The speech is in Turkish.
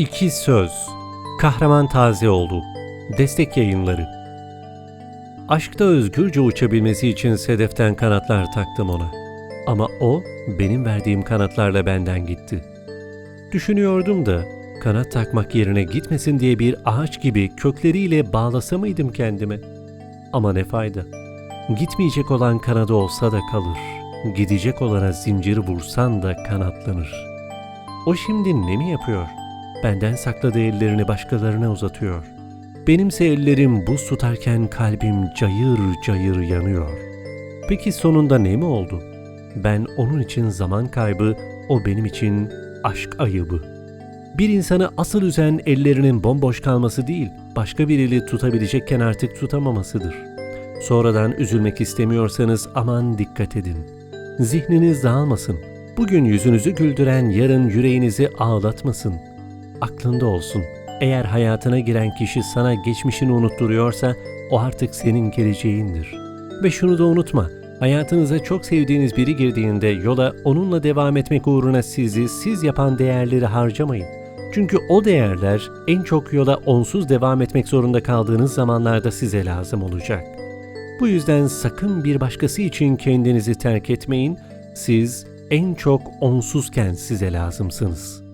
İki Söz Kahraman Tazeoğlu Destek Yayınları Aşkta özgürce uçabilmesi için sedeften kanatlar taktım ona. Ama o benim verdiğim kanatlarla benden gitti. Düşünüyordum da kanat takmak yerine gitmesin diye bir ağaç gibi kökleriyle bağlasa mıydım kendime? Ama ne fayda. Gitmeyecek olan kanadı olsa da kalır. Gidecek olana zincir vursan da kanatlanır. O şimdi ne mi yapıyor? Benden sakladığı ellerini başkalarına uzatıyor. Benimse ellerim buz tutarken kalbim cayır cayır yanıyor. Peki sonunda ne mi oldu? Ben onun için zaman kaybı, o benim için aşk ayıbı. Bir insanı asıl üzen ellerinin bomboş kalması değil, başka bir eli tutabilecekken artık tutamamasıdır. Sonradan üzülmek istemiyorsanız aman dikkat edin. Zihniniz dağılmasın. Bugün yüzünüzü güldüren yarın yüreğinizi ağlatmasın. Aklında olsun. Eğer hayatına giren kişi sana geçmişini unutturuyorsa o artık senin geleceğindir. Ve şunu da unutma. Hayatınıza çok sevdiğiniz biri girdiğinde yola onunla devam etmek uğruna sizi siz yapan değerleri harcamayın. Çünkü o değerler en çok yola onsuz devam etmek zorunda kaldığınız zamanlarda size lazım olacak. Bu yüzden sakın bir başkası için kendinizi terk etmeyin. Siz en çok onsuzken size lazımsınız.''